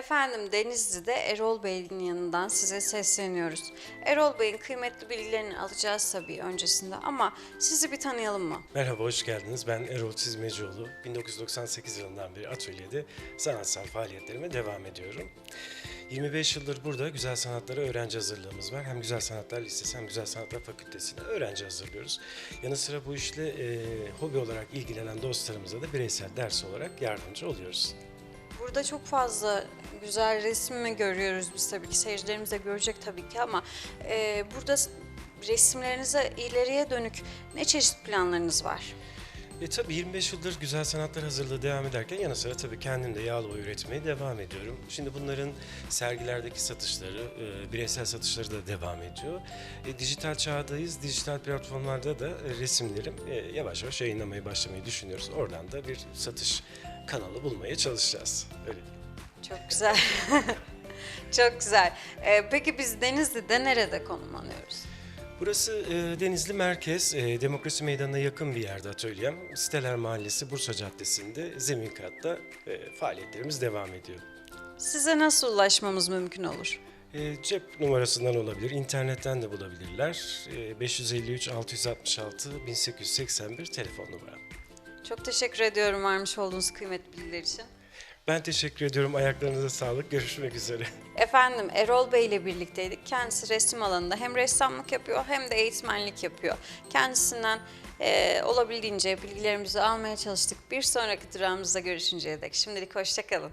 Efendim Denizli'de Erol Bey'in yanından size sesleniyoruz. Erol Bey'in kıymetli bilgilerini alacağız tabii öncesinde ama sizi bir tanıyalım mı? Merhaba, hoş geldiniz. Ben Erol Çizmecioğlu. 1998 yılından beri atölyede sanatsal faaliyetlerime devam ediyorum. 25 yıldır burada güzel sanatlara öğrenci hazırlığımız var. Hem Güzel Sanatlar Lisesi hem Güzel Sanatlar Fakültesi'ne öğrenci hazırlıyoruz. Yanı sıra bu işle e, hobi olarak ilgilenen dostlarımıza da bireysel ders olarak yardımcı oluyoruz. Burada çok fazla güzel resmi görüyoruz biz tabii ki seyircilerimiz de görecek tabii ki ama e, burada resimlerinize ileriye dönük ne çeşit planlarınız var? E tabii 25 yıldır güzel sanatlar hazırlığı devam ederken yanı sıra tabii kendim de yağlı boya üretmeye devam ediyorum. Şimdi bunların sergilerdeki satışları, e, bireysel satışları da devam ediyor. E, dijital çağdayız. Dijital platformlarda da e, resimlerim e, yavaş yavaş yayınlamaya başlamayı düşünüyoruz. Oradan da bir satış kanalı bulmaya çalışacağız. Öyle. Çok güzel. çok güzel. E, peki biz Denizli'de nerede konumlanıyoruz? Burası e, Denizli Merkez, e, Demokrasi Meydanı'na yakın bir yerde atölyem. Siteler Mahallesi, Bursa Caddesi'nde zemin katta e, faaliyetlerimiz devam ediyor. Size nasıl ulaşmamız mümkün olur? E, cep numarasından olabilir, internetten de bulabilirler. E, 553 666 1881 telefon numaram. Çok teşekkür ediyorum vermiş olduğunuz kıymetli bilgiler için. Ben teşekkür ediyorum. Ayaklarınıza sağlık. Görüşmek üzere. Efendim Erol Bey ile birlikteydik. Kendisi resim alanında hem ressamlık yapıyor hem de eğitmenlik yapıyor. Kendisinden eee, olabildiğince bilgilerimizi almaya çalıştık. Bir sonraki durağımızda görüşünceye dek. Şimdilik hoşçakalın.